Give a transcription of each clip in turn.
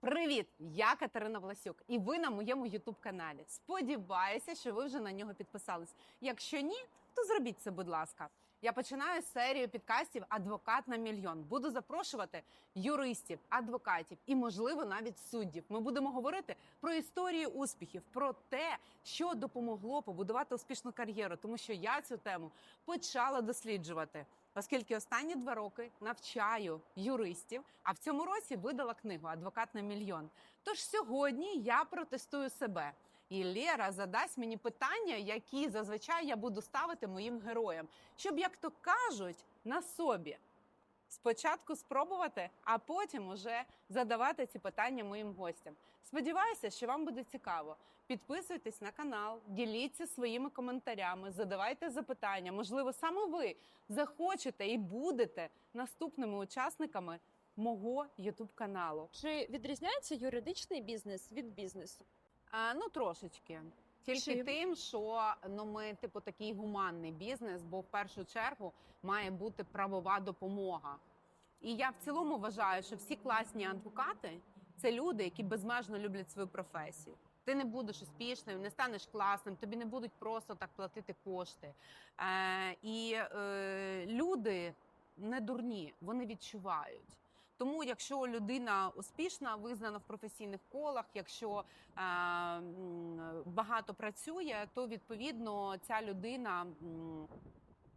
Привіт! Я Катерина Власюк, і ви на моєму Ютуб каналі. Сподіваюся, що ви вже на нього підписались. Якщо ні, то зробіть це, будь ласка. Я починаю серію підкастів Адвокат на мільйон. Буду запрошувати юристів, адвокатів і, можливо, навіть суддів. Ми будемо говорити про історію успіхів, про те, що допомогло побудувати успішну кар'єру, тому що я цю тему почала досліджувати. Оскільки останні два роки навчаю юристів, а в цьому році видала книгу Адвокат на мільйон. Тож сьогодні я протестую себе. І Лера задасть мені питання, які зазвичай я буду ставити моїм героям, щоб, як то кажуть, на собі. Спочатку спробувати, а потім уже задавати ці питання моїм гостям. Сподіваюся, що вам буде цікаво. Підписуйтесь на канал, діліться своїми коментарями, задавайте запитання. Можливо, саме ви захочете і будете наступними учасниками мого Ютуб каналу. Чи відрізняється юридичний бізнес від бізнесу? А, ну трошечки. Тільки Чим? тим, що ну ми типу такий гуманний бізнес, бо в першу чергу має бути правова допомога. І я в цілому вважаю, що всі класні адвокати це люди, які безмежно люблять свою професію. Ти не будеш успішним, не станеш класним, тобі не будуть просто так платити кошти. Е, і е, люди не дурні, вони відчувають. Тому, якщо людина успішна, визнана в професійних колах, якщо е, багато працює, то відповідно ця людина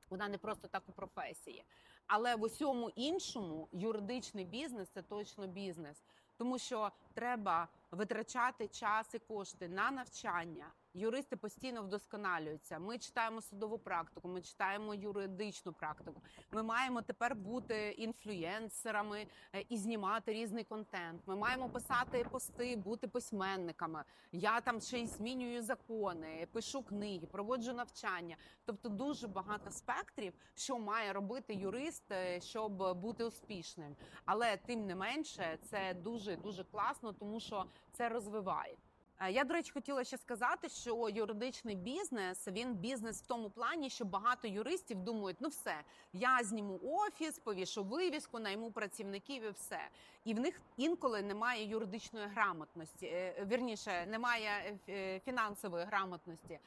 вона не просто так у професії. Але в усьому іншому юридичний бізнес це точно бізнес, тому що треба витрачати час і кошти на навчання. Юристи постійно вдосконалюються. Ми читаємо судову практику, ми читаємо юридичну практику. Ми маємо тепер бути інфлюенсерами е, і знімати різний контент. Ми маємо писати пости, бути письменниками. Я там ще й змінюю закони, пишу книги, проводжу навчання. Тобто дуже багато спектрів, що має робити юрист, е, щоб бути успішним. Але тим не менше, це дуже дуже класно, тому що це розвиває. Е, Я, до речі, хотіла ще сказати, що юридичний бізнес він бізнес в тому плані, що багато юристів думають, ну все, я зніму офіс, повішу вивіску, найму працівників і все. І в них інколи немає юридичної грамотності, е, вірніше, немає е, фінансової грамотності.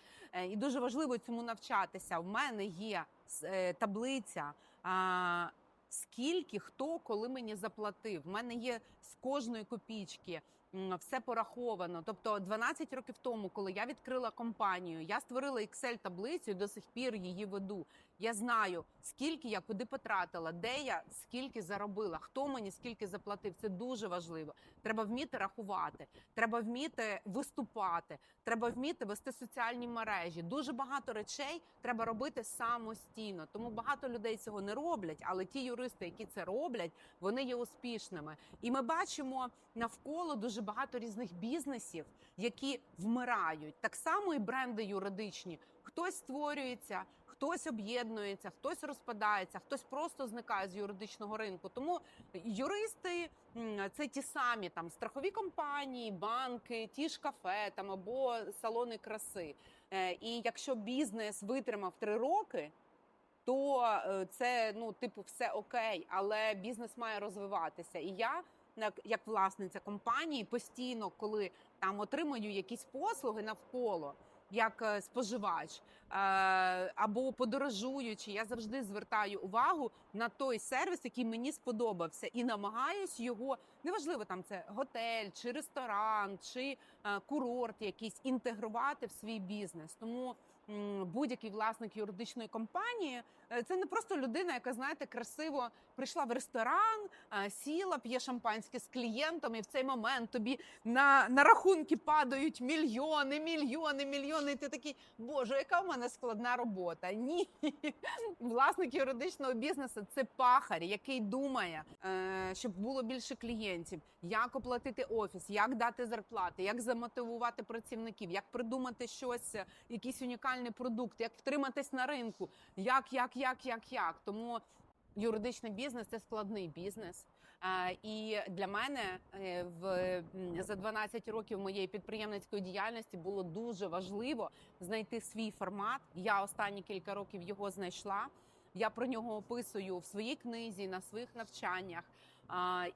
І дуже важливо цьому навчатися. В мене є таблиця. Скільки хто коли мені заплатив? В мене є з кожної копійки все пораховано. Тобто, 12 років тому, коли я відкрила компанію, я створила excel таблицю до сих пір її веду. Я знаю, скільки я куди потратила, де я скільки заробила, хто мені скільки заплатив. Це дуже важливо. Треба вміти рахувати, треба вміти виступати, треба вміти вести соціальні мережі. Дуже багато речей треба робити самостійно. Тому багато людей цього не роблять, але ті юристи, які це роблять, вони є успішними. І ми бачимо навколо дуже багато різних бізнесів, які вмирають. Так само і бренди юридичні. Хтось створюється, хтось об'єднується, хтось розпадається, хтось просто зникає з юридичного ринку. Тому юристи це ті самі там страхові компанії, банки, ті ж кафе там або салони краси. Е, І якщо бізнес витримав три роки. То е, це ну, типу, все окей, але бізнес має розвиватися. І я, як, як власниця компанії, постійно, коли там отримую якісь послуги навколо, як е, споживач е, або подорожуючи, я завжди звертаю увагу на той сервіс, який мені сподобався, і намагаюсь його неважливо, там це готель чи ресторан, чи е, курорт, якийсь інтегрувати в свій бізнес. Тому будь-який власник юридичної компанії це не просто людина, яка знаєте, красиво прийшла в ресторан, сіла, п'є шампанське з клієнтом, і в цей момент тобі на, на рахунки падають мільйони, мільйони, мільйони. І ти такий, боже, яка в мене складна робота. Ні, власник юридичного бізнесу це пахар, який думає, е, щоб було більше клієнтів, як оплатити офіс, як дати зарплати, як замотивувати працівників, як придумати щось, е, якийсь унікальний продукт, як втриматись на ринку, як, як, як, як, як. Тому юридичний бізнес це складний бізнес. І для мене е, в за 12 років моєї підприємницької діяльності було дуже важливо знайти свій формат. Я останні кілька років його знайшла. Я про нього описую в своїй книзі, на своїх навчаннях.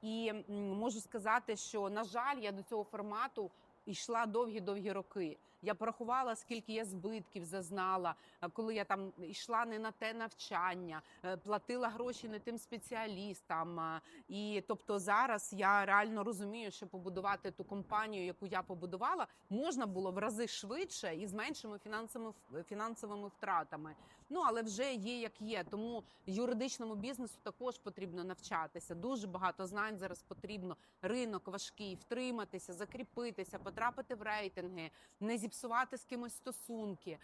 І можу сказати, що на жаль, я до цього формату йшла довгі-довгі роки. Я порахувала, скільки я збитків зазнала, коли я там йшла не на те навчання, е, платила гроші не тим спеціалістам. І тобто зараз я реально розумію, що побудувати ту компанію, яку я побудувала, можна було в рази швидше і з меншими фінансовими фінансовими втратами. Ну але вже є як є. Тому юридичному бізнесу також потрібно навчатися. Дуже багато знань зараз потрібно. Ринок важкий, втриматися, закріпитися, потрапити в рейтинги, не зіпсувати з кимось стосунки,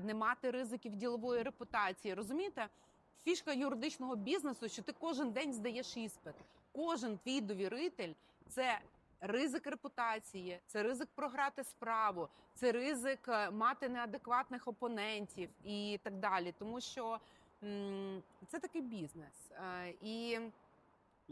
не мати ризиків ділової репутації. Розумієте? Фішка юридичного бізнесу, що ти кожен день здаєш іспит. Кожен твій довіритель це ризик репутації, це ризик програти справу, це ризик е, мати неадекватних опонентів і так далі. Тому що це такий бізнес. Е, І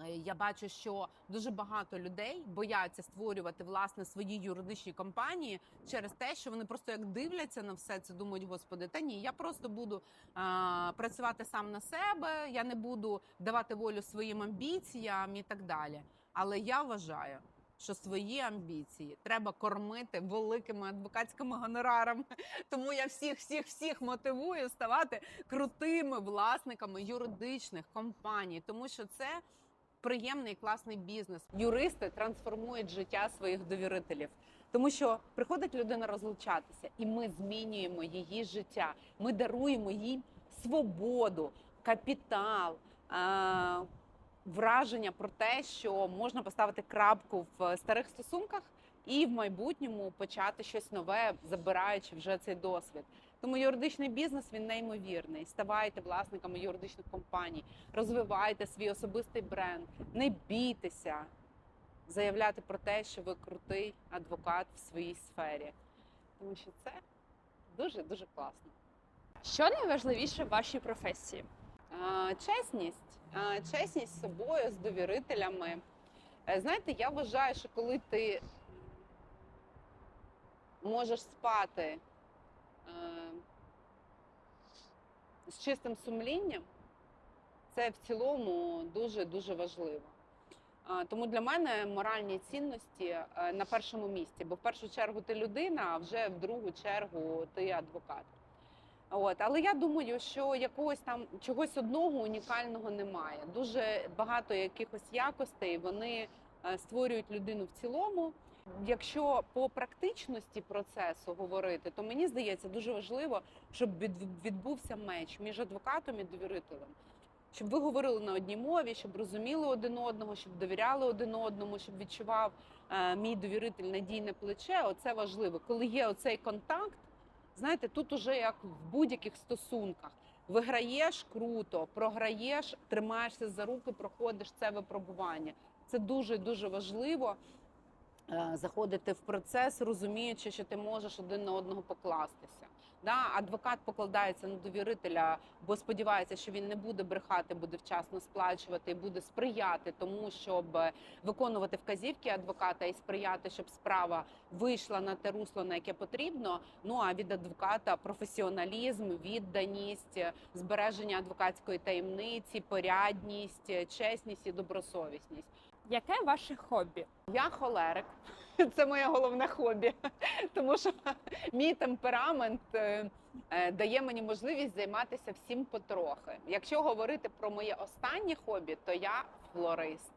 я бачу, що дуже багато людей бояться створювати власне свої юридичні компанії через те, що вони просто як дивляться на все це, думають, господи, та ні, я просто буду а, працювати сам на себе, я не буду давати волю своїм амбіціям і так далі. Але я вважаю, що свої амбіції треба кормити великими адвокатськими гонорарами. Тому я всіх, всіх, всіх мотивую ставати крутими власниками юридичних компаній, тому що це приємний і класний бізнес. Юристи трансформують життя своїх довірителів. Тому що приходить людина розлучатися, і ми змінюємо її життя. Ми даруємо їй свободу, капітал, е- враження про те, що можна поставити крапку в старих стосунках і в майбутньому почати щось нове, забираючи вже цей досвід. Тому юридичний бізнес він неймовірний. Ставайте власниками юридичних компаній, розвивайте свій особистий бренд, не бійтеся заявляти про те, що ви крутий адвокат в своїй сфері, тому що це дуже дуже класно. Що найважливіше в вашій професії? Чесність, чесність з собою, з довірителями. Е, Знаєте, я вважаю, що коли ти можеш спати з чистим сумлінням, це в цілому дуже дуже важливо. Тому для мене моральні цінності е, на першому місці, бо в першу чергу ти людина, а вже в другу чергу ти адвокат. От, але я думаю, що якогось там чогось одного унікального немає. Дуже багато якихось якостей вони е, створюють людину в цілому. Якщо по практичності процесу говорити, то мені здається дуже важливо, щоб відбувся меч між адвокатом і довірителем. Щоб ви говорили на одній мові, щоб розуміли один одного, щоб довіряли один одному, щоб відчував е, мій довіритель надійне плече. Оце важливо. Коли є оцей контакт, знаєте, тут уже як в будь-яких стосунках. Виграєш круто, програєш, тримаєшся за руки, проходиш це випробування. Це дуже дуже важливо заходити в процес, розуміючи, що ти можеш один на одного покластися. Да, адвокат покладається на довірителя, бо сподівається, що він не буде брехати, буде вчасно сплачувати буде сприяти тому, щоб е, виконувати вказівки адвоката і сприяти, щоб справа вийшла на те русло, на яке потрібно. Ну а від адвоката професіоналізм, відданість, е, збереження адвокатської таємниці, порядність, е, чесність і добросовісність. Яке ваше хобі? Я холерик. Це моє головне хобі, тому що мій темперамент е, е, дає мені можливість займатися всім потрохи. Якщо говорити про моє останнє хобі, то я флорист.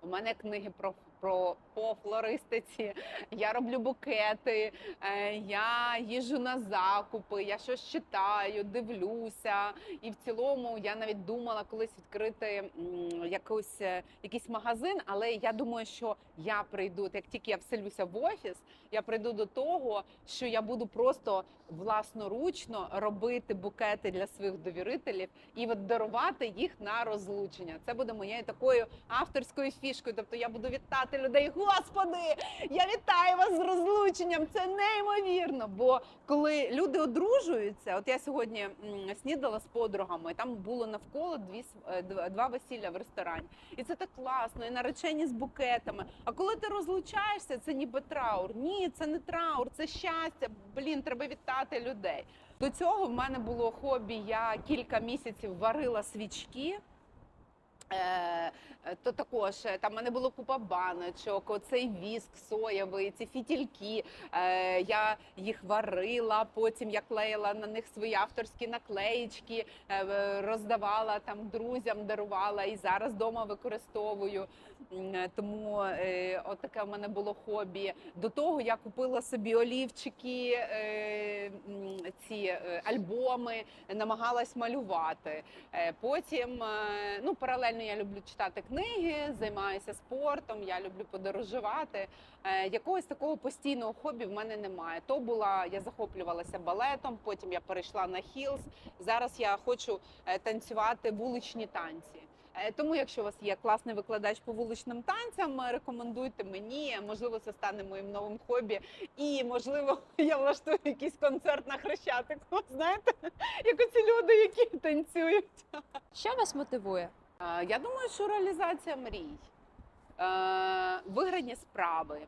У мене книги про, про по флористиці. Я роблю букети, е, я їжджу на закупи, я щось читаю, дивлюся. І в цілому я навіть думала колись відкрити м, якусь, е, якийсь магазин, але я думаю, що я прийду, як тільки я вселюся в офіс, я прийду до того, що я буду просто власноручно робити букети для своїх довірителів і от дарувати їх на розлучення. Це буде моєю такою авторською фішкою. Тобто я буду вітати людей. Господи, я вітаю вас з розлученням! Це неймовірно. Бо коли люди одружуються, от я сьогодні снідала з подругами, там було навколо дві с- е, дв- два весілля в ресторані. І це так класно, і наречені з букетами. А коли ти розлучаєшся, це ніби траур. Ні, це не траур, це щастя. Блін, треба вітати людей. До цього в мене було хобі. Я кілька місяців варила свічки. Е, то також е, там мене було купа баночок, оцей віск соєвий, ці фітільки. Е, я їх варила, потім я клеїла на них свої авторські наклеїчки, е, роздавала там друзям, дарувала і зараз вдома використовую. Е, Тому е, от таке в мене було хобі. До того я купила собі олівчики, е, ці альбоми, намагалась малювати. Потім, ну паралельно я люблю читати книги, займаюся спортом, я люблю подорожувати. Якогось такого постійного хобі в мене немає. То була я захоплювалася балетом, потім я перейшла на хілс. Зараз я хочу танцювати вуличні танці. Е, Тому, якщо у вас є класний викладач по вуличним танцям, е, рекомендуйте мені. Можливо, це стане моїм новим хобі. І можливо, я влаштую якийсь концерт на хрещатику. Знаєте, як оці люди, які танцюють. Що вас мотивує? Е, Я думаю, що реалізація мрій, виграні справи,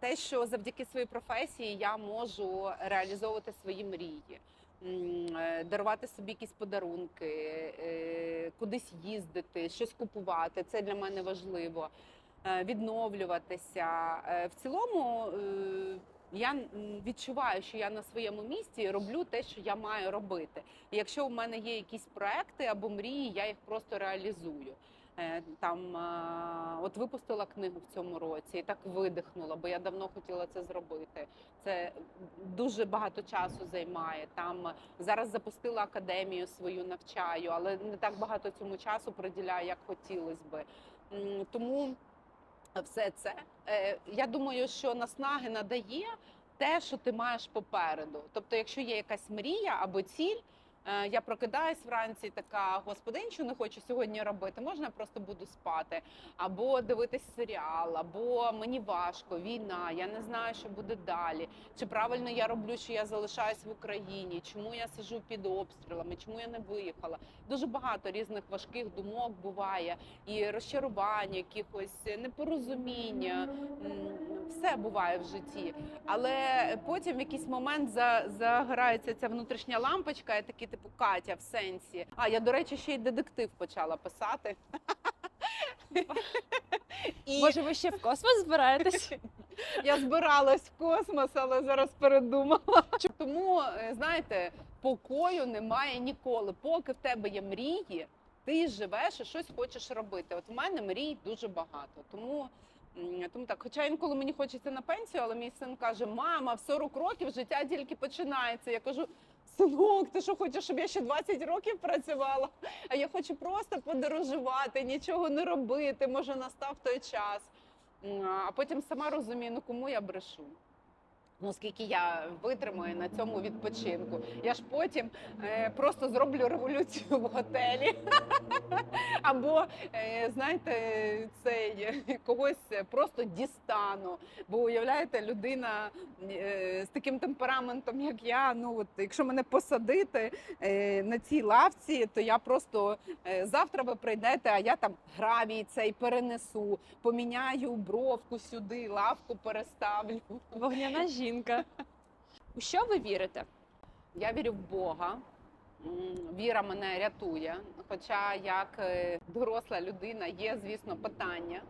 те, що завдяки своїй професії я можу реалізовувати свої мрії, дарувати собі якісь подарунки, е, кудись їздити, щось купувати. Це для мене важливо. Е, Відновлюватися. Е, В цілому е, я відчуваю, що я на своєму місці роблю те, що я маю робити. І якщо в мене є якісь проекти або мрії, я їх просто реалізую. Е, Там е, от випустила книгу в цьому році і так видихнула, бо я давно хотіла це зробити. Це дуже багато часу займає. Там зараз запустила академію свою, навчаю, але не так багато цьому часу приділяю, як хотілося би. Тому все це е, я думаю, що наснаги надає те, що ти маєш попереду. Тобто, якщо є якась мрія або ціль, е, я прокидаюсь вранці, така господи, нічого не хочу сьогодні робити. Можна я просто буду спати, або дивитись серіал, або мені важко, війна, я не знаю, що буде далі. Чи правильно я роблю, що я залишаюсь в Україні? Чому я сижу під обстрілами? Чому я не виїхала? Дуже багато різних важких думок буває, і розчарування, якихось непорозуміння. Все буває в житті, але потім в якийсь момент за, загорається ця внутрішня лампочка, і такий типу Катя в сенсі. А я до речі, ще й детектив почала писати. І Може, ви ще в космос збираєтесь? я збиралась в космос, але зараз передумала. Тому е, знаєте, покою немає ніколи. Поки в тебе є мрії, ти живеш і щось хочеш робити. От в мене мрій дуже багато. Тому. Тому так, хоча інколи мені хочеться на пенсію, але мій син каже: мама, в 40 років життя тільки починається. Я кажу: синок, ти що хочеш, щоб я ще 20 років працювала? А я хочу просто подорожувати, нічого не робити. Може, настав той час. А потім сама розумію, ну кому я брешу. Ну, скільки я витримаю на цьому відпочинку. Я ж потім е, просто зроблю революцію в готелі. Або, е, знаєте, цей когось просто дістану. Бо уявляєте, людина е, з таким темпераментом, як я. Ну от якщо мене посадити е, на цій лавці, то я просто е, завтра ви прийдете, а я там гравій цей перенесу, поміняю бровку сюди, лавку переставлю. Вогняна жінка. У що ви вірите? Я вірю в Бога. Віра мене рятує. Хоча як е, доросла людина є, звісно, питання.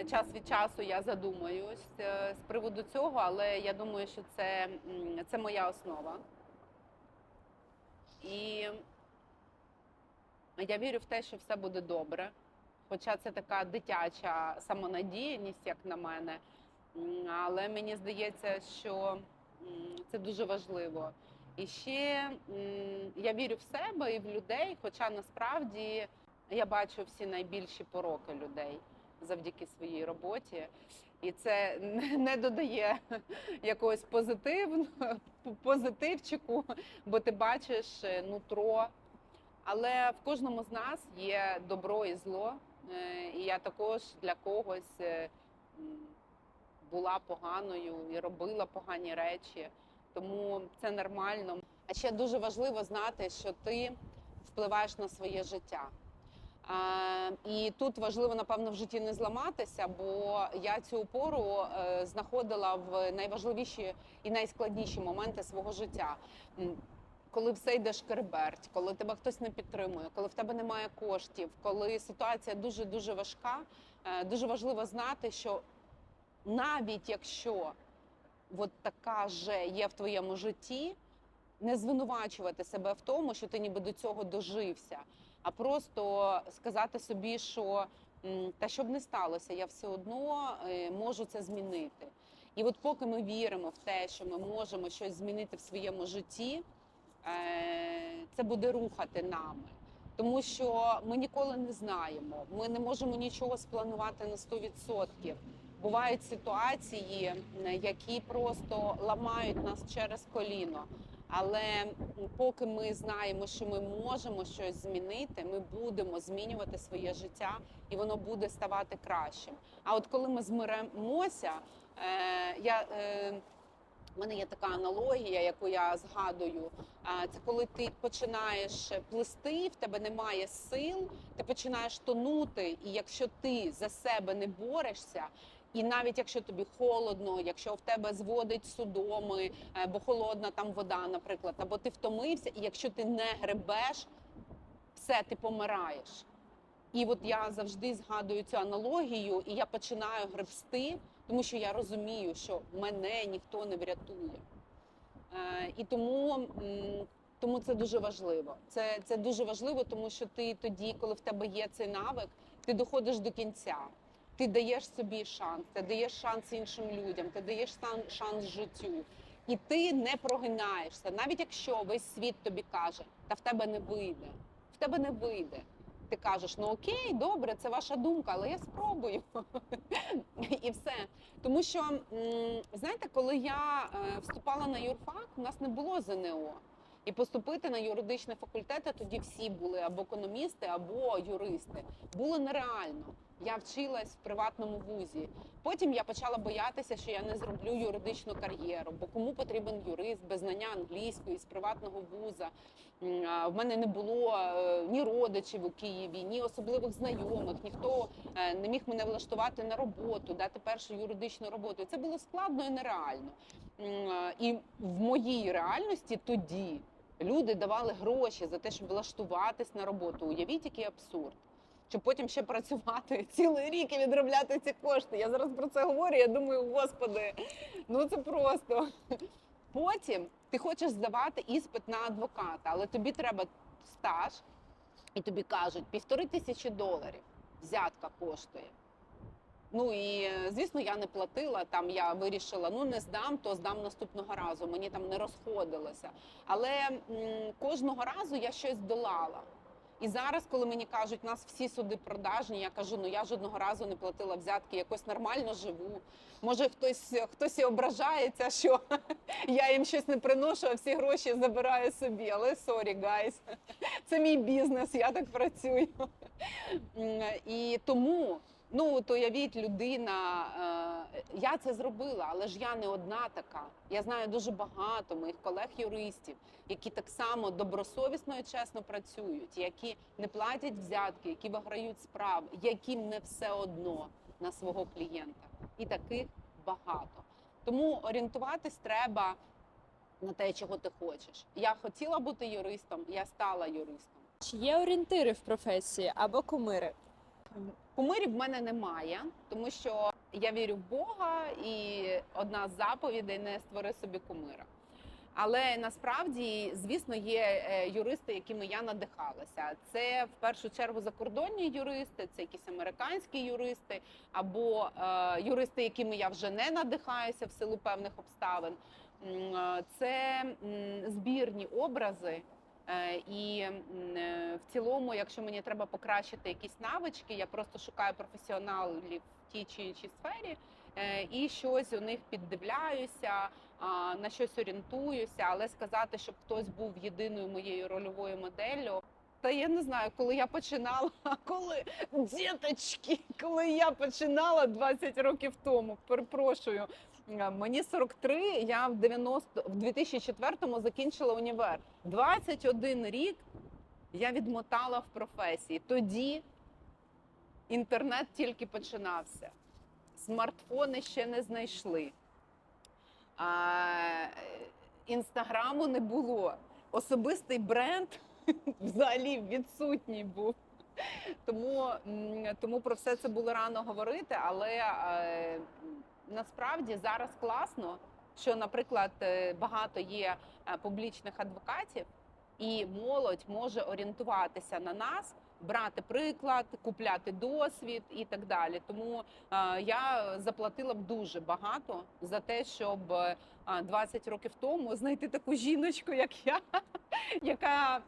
Е, Час від часу я задумаюсь е, з приводу цього, але я думаю, що це, це моя основа. І я вірю в те, що все буде добре. Хоча це така дитяча самонадіяність, як на мене. Але мені здається, що це дуже важливо. І ще я вірю в себе і в людей, хоча насправді я бачу всі найбільші пороки людей завдяки своїй роботі. І це не- додає якогось позитивного позитивчику, бо ти бачиш е, нутро. Але в кожному з нас є добро і зло. Е, І я також для когось е, була поганою і робила погані речі. Тому це нормально. А ще дуже важливо знати, що ти впливаєш на своє життя. І тут важливо, напевно, в житті не зламатися, бо я цю опору е, знаходила в найважливіші і найскладніші моменти свого життя. Коли все йде шкереберть, коли тебе хтось не підтримує, коли в тебе немає коштів, коли ситуація дуже дуже важка, е, дуже важливо знати, що навіть якщо от така же є в твоєму житті, не звинувачувати себе в тому, що ти ніби до цього дожився, а просто сказати собі, що та що б не сталося, я все одно е, можу це змінити. І от поки ми віримо в те, що ми можемо щось змінити в своєму житті, е, це буде рухати нами. Тому що ми ніколи не знаємо, ми не можемо нічого спланувати на 100%. Бувають ситуації, е, які просто ламають нас через коліно. Але поки ми знаємо, що ми можемо щось змінити, ми будемо змінювати своє життя, і воно буде ставати кращим. А от коли ми змиремося, е, я. Е, в мене є така аналогія, яку я згадую. Це коли ти починаєш плисти, в тебе немає сил, ти починаєш тонути, і якщо ти за себе не борешся. І навіть якщо тобі холодно, якщо в тебе зводить судоми, е, бо холодна там вода, наприклад, або ти втомився, і якщо ти не гребеш, все, ти помираєш. І от я завжди згадую цю аналогію, і я починаю гребсти, тому що я розумію, що мене ніхто не врятує. Е, і тому, тому це дуже важливо. Це, це дуже важливо, тому що ти тоді, коли в тебе є цей навик, ти доходиш до кінця. Ти даєш собі шанс, ти даєш шанс іншим людям, ти даєш шанс життю. І ти не прогинаєшся, навіть якщо весь світ тобі каже, та в тебе не вийде, в тебе не вийде. Ти кажеш, ну окей, добре, це ваша думка, але я спробую. І все. Тому що, знаєте, коли я е, вступала на юрфак, у нас не було ЗНО. І поступити на юридичний факультет, тоді всі були або економісти, або юристи. Було нереально. Я вчилась в приватному вузі. Потім я почала боятися, що я не зроблю юридичну кар'єру, бо кому потрібен юрист без знання англійської з приватного вуза. В мене не було е, ні родичів у Києві, ні особливих знайомих, ніхто е, не міг мене влаштувати на роботу, дати першу юридичну роботу. Це було складно і нереально. І в моїй реальності тоді люди давали гроші за те, щоб влаштуватись на роботу. Уявіть, який абсурд. Щоб потім ще працювати цілий рік і відробляти ці кошти. Я зараз про це говорю. Я думаю, господи, ну це просто. Потім ти хочеш здавати іспит на адвоката, але тобі треба стаж, і тобі кажуть, півтори тисячі доларів взятка коштує. Ну і е, звісно, я не платила. Там я вирішила, ну не здам, то здам наступного разу. Мені там не розходилося. Але м, кожного разу я щось долала. І зараз, коли мені кажуть, у нас всі суди продажні, я кажу, ну я жодного разу не платила взятки, якось нормально живу. Може, хтось хтось і ображається, що я їм щось не приношу, а всі гроші забираю собі. Але сорі, гайс, це мій бізнес, я так працюю. І тому, ну от уявіть, людина, е, я це зробила, але ж я не одна така. Я знаю дуже багато моїх колег-юристів, які так само добросовісно і чесно працюють, які не платять взятки, які виграють справи, яким не все одно на свого клієнта. І таких багато. Тому орієнтуватись треба на те, чого ти хочеш. Я хотіла бути юристом, я стала юристом. Чи є орієнтири в професії або кумири? Кумирів в мене немає, тому що я вірю в Бога, і одна з заповідей не створи собі кумира. Але насправді, звісно, є е, юристи, якими я надихалася. Це в першу чергу закордонні юристи, це якісь американські юристи, або е, юристи, якими я вже не надихаюся в силу певних обставин. Е, Це збірні образи. Е, І е, в цілому, якщо мені треба покращити якісь навички, я просто шукаю професіоналів в тій чи іншій сфері е, і щось у них піддивляюся, на щось орієнтуюся, але сказати, щоб хтось був єдиною моєю рольовою моделлю. Та я не знаю, коли я починала, коли діточки, коли я починала 20 років тому, перепрошую, мені 43, я в 90, в 2004-му закінчила універ. 21 рік я відмотала в професії. Тоді інтернет тільки починався. Смартфони ще не знайшли. А, е, інстаграму не було. особистий бренд взагалі відсутній був. Тому, тому про все це було рано говорити, але е, насправді зараз класно, що, наприклад, е, багато є е, публічних адвокатів, і молодь може орієнтуватися на нас, брати приклад, купляти досвід і так далі. Тому е, я заплатила б дуже багато за те, щоб е, 20 років тому знайти таку жіночку, як я, яка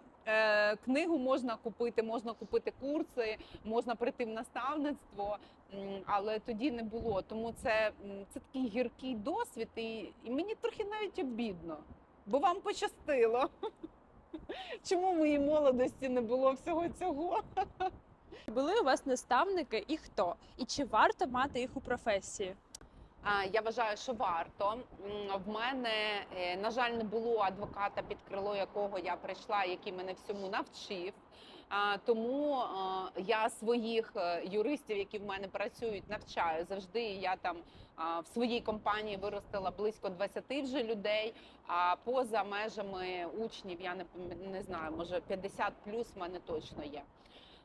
книгу можна купити, можна купити курси, можна прийти в наставництво, але тоді не було. Тому це, це такий гіркий досвід, і, і мені трохи навіть обідно, бо вам пощастило. Чому в моїй молодості не було всього цього? Були у вас наставники і хто? І чи варто мати їх у професії? Я вважаю, що варто. В мене, е, на жаль, не було адвоката, під крило якого я прийшла, який мене всьому навчив. Тому я своїх е, юристів, які в мене працюють, навчаю завжди. Я там в своїй компанії виростила близько 20 вже людей. А поза межами учнів я не не знаю, може 50 плюс в мене точно є.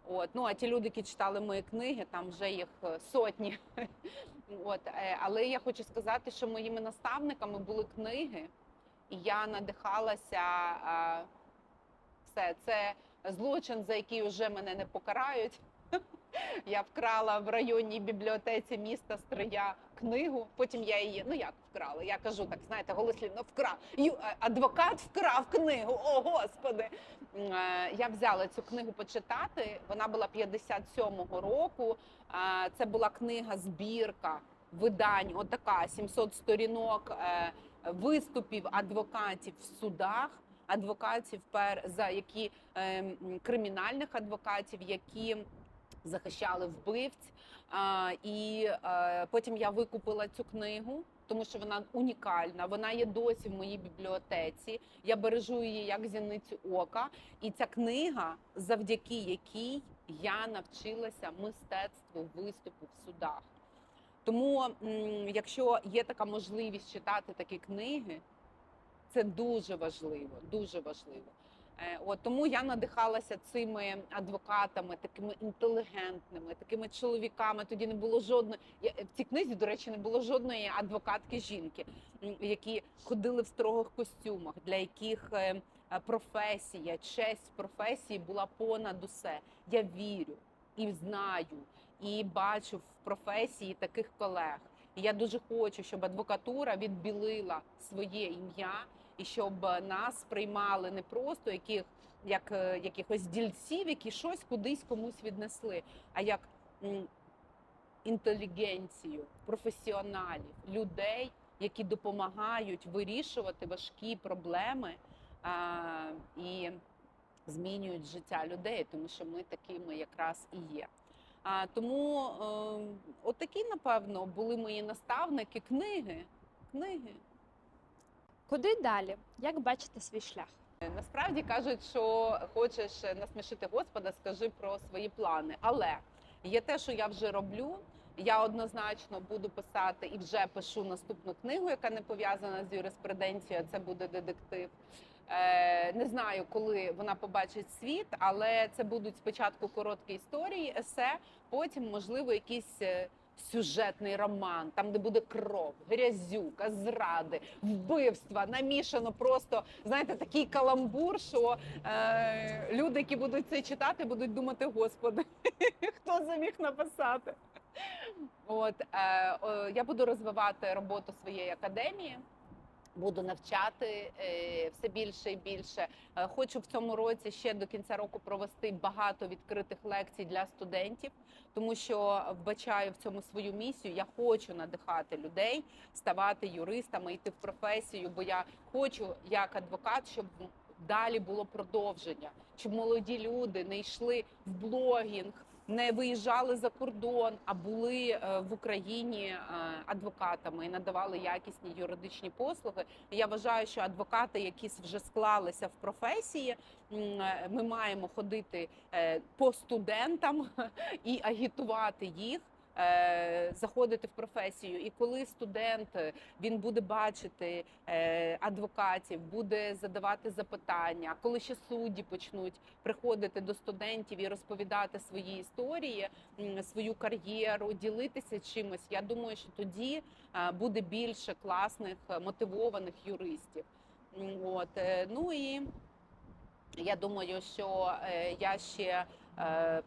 От ну а ті люди, які читали мої книги, там вже їх е, сотні. От, е, але я хочу сказати, що моїми наставниками були книги, і я надихалася. Все, це злочин, за який вже мене не покарають. Я вкрала в районній бібліотеці міста Стрия книгу. Потім я її, ну як вкрала? Я кажу так, знаєте, голослівно вкрав. Ю- е, Адвокат вкрав книгу. О, господи! Е, Я взяла цю книгу почитати. Вона була 57-го року. Це була книга збірка видань. Отака 700 сторінок е, виступів адвокатів в судах. Адвокатів пер за які е, кримінальних адвокатів, які захищали вбивць. І е, потім я викупила цю книгу, тому що вона унікальна. Вона є досі в моїй бібліотеці. Я бережу її як зіницю ока. І ця книга, завдяки якій я навчилася мистецтву виступу в судах. Тому, якщо є така можливість читати такі книги, це дуже важливо, дуже важливо. Е, От тому я надихалася цими адвокатами, такими інтелігентними, такими чоловіками. Тоді не було жодної в цій книзі, до речі, не було жодної адвокатки жінки, які ходили в строгих костюмах, для яких е, е, професія, честь професії була понад усе. Я вірю і знаю, і бачу в професії таких колег. І я дуже хочу, щоб адвокатура відбілила своє ім'я і щоб нас приймали не просто яких, як е, якихось дільців, які щось кудись комусь віднесли, а як інтелігенцію, професіоналів, людей, які допомагають вирішувати важкі проблеми а, і змінюють життя людей, тому що ми такими якраз і є. А, тому е, отакі, напевно, були мої наставники, книги. Книги. Куди далі? Як бачите свій шлях? Насправді кажуть, що хочеш насмішити Господа, скажи про свої плани. Але є те, що я вже роблю. Я однозначно буду писати і вже пишу наступну книгу, яка не пов'язана з юриспруденцією. Це буде детектив. Е, не знаю, коли вона побачить світ, але це будуть спочатку короткі історії, есе, потім, можливо, якийсь е, сюжетний роман, там, де буде кров, грязюка, зради, вбивства, намішано просто знаєте, такий каламбур, що е, люди, які будуть це читати, будуть думати: Господи, хто заміг написати? От е, е, я буду розвивати роботу своєї академії. Буду навчати е, все більше і більше. Е, хочу в цьому році ще до кінця року провести багато відкритих лекцій для студентів, тому що вбачаю в цьому свою місію. Я хочу надихати людей, ставати юристами, йти в професію, бо я хочу як адвокат, щоб далі було продовження, щоб молоді люди не йшли в блогінг, не виїжджали за кордон, а були е, в Україні е, адвокатами і надавали якісні юридичні послуги. Я вважаю, що адвокати, які вже склалися в професії, е, ми маємо ходити по студентам і агітувати їх. Е, заходити в професію. І коли студент е, він буде бачити е, адвокатів, буде задавати запитання, коли ще судді почнуть приходити до студентів і розповідати свої історії, свою кар'єру, ділитися чимось. Я думаю, що тоді буде більше класних мотивованих юристів. От ну і я думаю, що я ще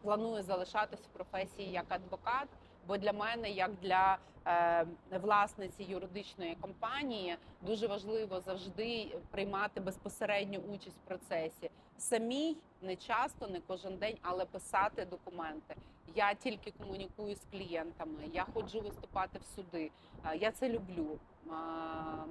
планую залишатись в професії як адвокат, бо для мене, як для е, власниці юридичної компанії, дуже важливо завжди приймати безпосередню участь в процесі. Самій не часто, не кожен день, але писати документи. Я тільки комунікую з клієнтами, я ходжу виступати в суди. Е, Я це люблю. Е,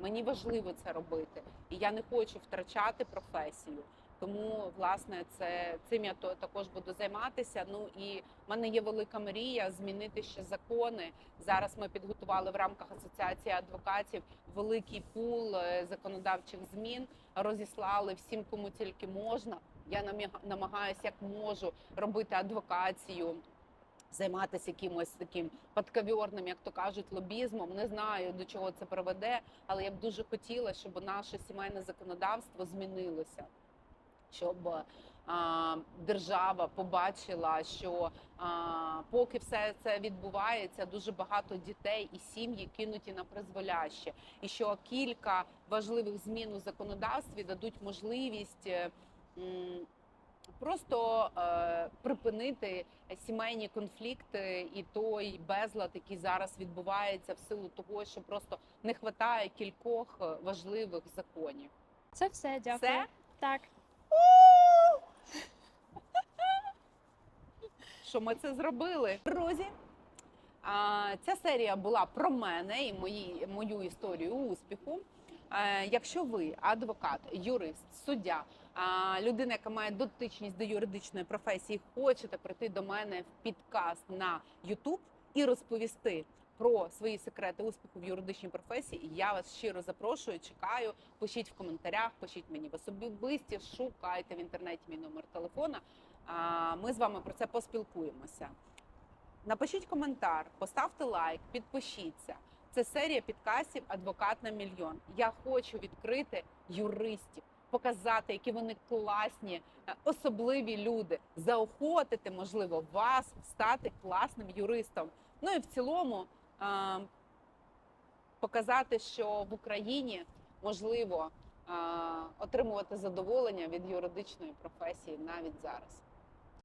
Мені важливо це робити, і я не хочу втрачати професію. Тому власне це цим я то також буду займатися. Ну і в мене є велика мрія змінити ще закони. Зараз ми підготували в рамках асоціації адвокатів великий пул е, законодавчих змін. Розіслали всім, кому тільки можна. Я намагаюся як можу робити адвокацію. Займатися якимось таким подковірним, як то кажуть, лобізмом. Не знаю до чого це приведе, але я б дуже хотіла, щоб наше сімейне законодавство змінилося щоб а, держава побачила, що а, поки все це відбувається, дуже багато дітей і сім'ї кинуті на призволяще, і що кілька важливих змін у законодавстві дадуть можливість. е, м, Просто е, припинити сімейні конфлікти і той безлад, який зараз відбувається в силу того, що просто не вистачає кількох е, важливих законів. Це все, дякую. Все? Так. Що ми це зробили. Друзі, ця серія була про мене і мої, мою історію успіху. Е, Якщо ви адвокат, юрист, суддя, людина, яка має дотичність до юридичної професії, хочете прийти до мене в підкаст на YouTube і розповісти про свої секрети успіху в юридичній професії, я вас щиро запрошую, чекаю. Пишіть в коментарях, пишіть мені в особисті, шукайте в інтернеті мій номер телефона. Ми з вами про це поспілкуємося. Напишіть коментар, поставте лайк, підпишіться. Це серія підкастів Адвокат на мільйон. Я хочу відкрити юристів, показати, які вони класні, е, особливі люди, заохотити, можливо, вас стати класним юристом. Ну і в цілому показати, що в Україні можливо отримувати задоволення від юридичної професії навіть зараз.